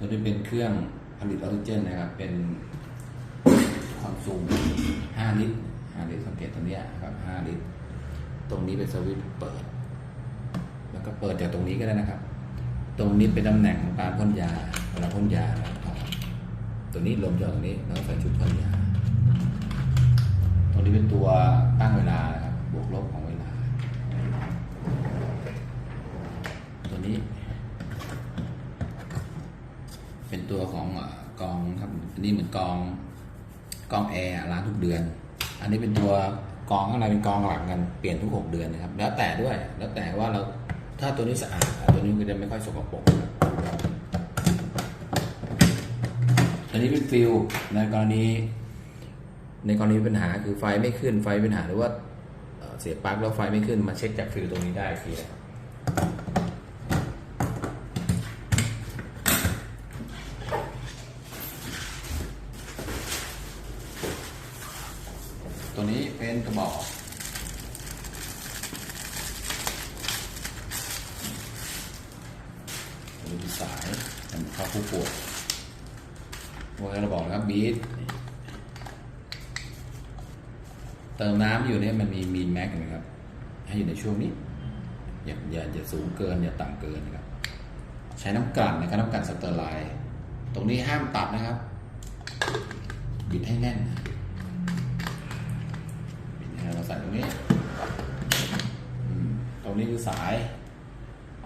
ตัวนี้เป็นเครื่องผลิตออกซิเจนนะครับ เป็นความสูง5ลิตร5ลิตรสังเกตตรงเนี้ยครับ5ลิตร ตรงนี้เป็นสวิตช์เปิด แล้วก็เปิดจากตรงนี้ก็ได้นะครับ ตรงนี้เป็นตำแหน่งของการพ่นยาเวลาพ่นยานะครับตัวนี้ลมจากตรงนี้แล้วใส่ชุดพ่นยา ตรงนี้เป็นตัวตั้งเวลานะครับ บวกลบของเวลา ตัวนี้ เป็น ตัวของกองครับอันนี้เหมือนกองกองแอร์ล้างทุกเดือน อันนี้เป็นตัวกองข้างในเป็นกองหลังกันเปลี่ยนทุกหกเดือนนะครับ แล้วแต่ด้วยแล้วแต่ว่าเราถ้าตัวนี้สะอาดตัวนี้ก็จะไม่ค่อยสกปรกอันนี้เป็นฟิลในกรณี ในกรณีปัญหาคือไฟไม่ขึ้นไฟปัญหาหรือว่าเสียปลั๊กแล้วไฟไม่ขึ้นมาเช็คจากฟิลตรงนี้ได้อีกทีนะ ตัวนี้เป็นกระบอก ตัวนี้เป็นสายสำหรับผู้ป่วยพวกกระบอกนะครับบีทเติมน้ำอยู่เนี่ยมันมีมีนแม็กนะครับ ให้อยู่ในช่วงนี้ อย่าอย่าอย่าสูงเกิน อย่าต่ำเกินนะครับ ใช้น้ำกลั่นนะครับน้ำกลั่นสเตอร์ไลน์ตรงนี้ห้ามตัดนะครับ บิดให้แน่นนะ เราใส่ตรงนี้อืมตรง นี้คือสาย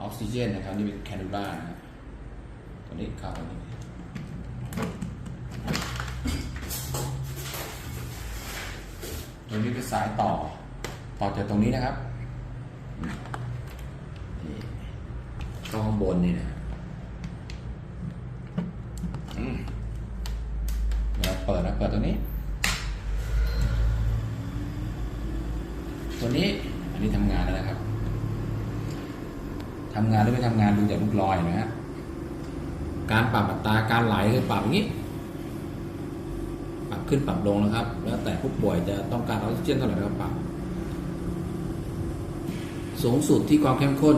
ออกซิเจนนะครับนี่เป็นแคนูล่านะครับตรงนี้เข้าตรงนี้ตรงนี้คือสายต่อ ต่อจากตรงนี้นะครับนี่ข้าข้างบนนี่นะเดี๋ยวเราเปิดนะเปิดตรงนี้ ตัวนี้อันนี้ทำงานแล้วนะครับ ทำงานหรือไม่ทำงานดูจากลูกลอยนะฮะการปรับอัตราการไหลคือปรับอย่างนี้ ปรับขึ้นปรับลงนะครับ แล้วแต่ผู้ป่วยจะต้องการออกซิเจนเท่าไหร่ก็ปรับ สูงสุดที่ความเข้มข้น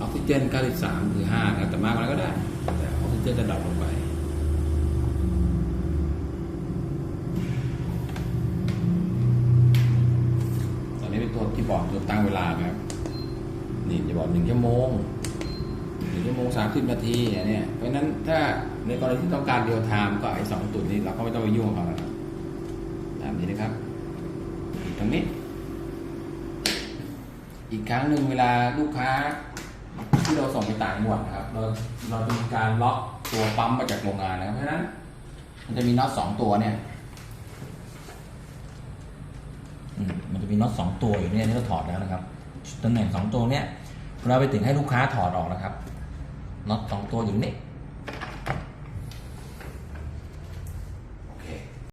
ออกซิเจน 93 คือ5ครับแต่มากกว่านั้นก็ได้ แต่ออกซิเจนจะดรอปลงไป ตอนนี้เป็นตัวที่บอกตัวตั้งเวลาครับ นี่จะบอกหนึ่งชั่วโมงหนึ่งชั่วโมงสามสิบนาทีเนี้ยเพราะฉะนั้นถ้าในกรณีที่ต้องการเดียวไทม์ก็ไอ้สองตัวนี้เราก็ไม่ต้องไปยุ่งกับเขาแล้วครับตามนี้นะครับอีกตรงนี้ อีกครั้งหนึ่งเวลาลูกค้า ที่เราส่งไปต่างจังหวัดนะครับ เราเราจะมีการล็อกตัวปั๊มมาจากโรงงานนะครับเพราะฉะนั้น มันจะมีน็อตสองตัวเนี่ยมันจะมีน็อตสองตัวอยู่เนี่ยนี่เราถอดแล้วนะครับ ตำแหน่งสองตัวเนี่ยเราไปถึงให้ลูกค้าถอดออกนะครับน็อตสองตัวอยู่นี่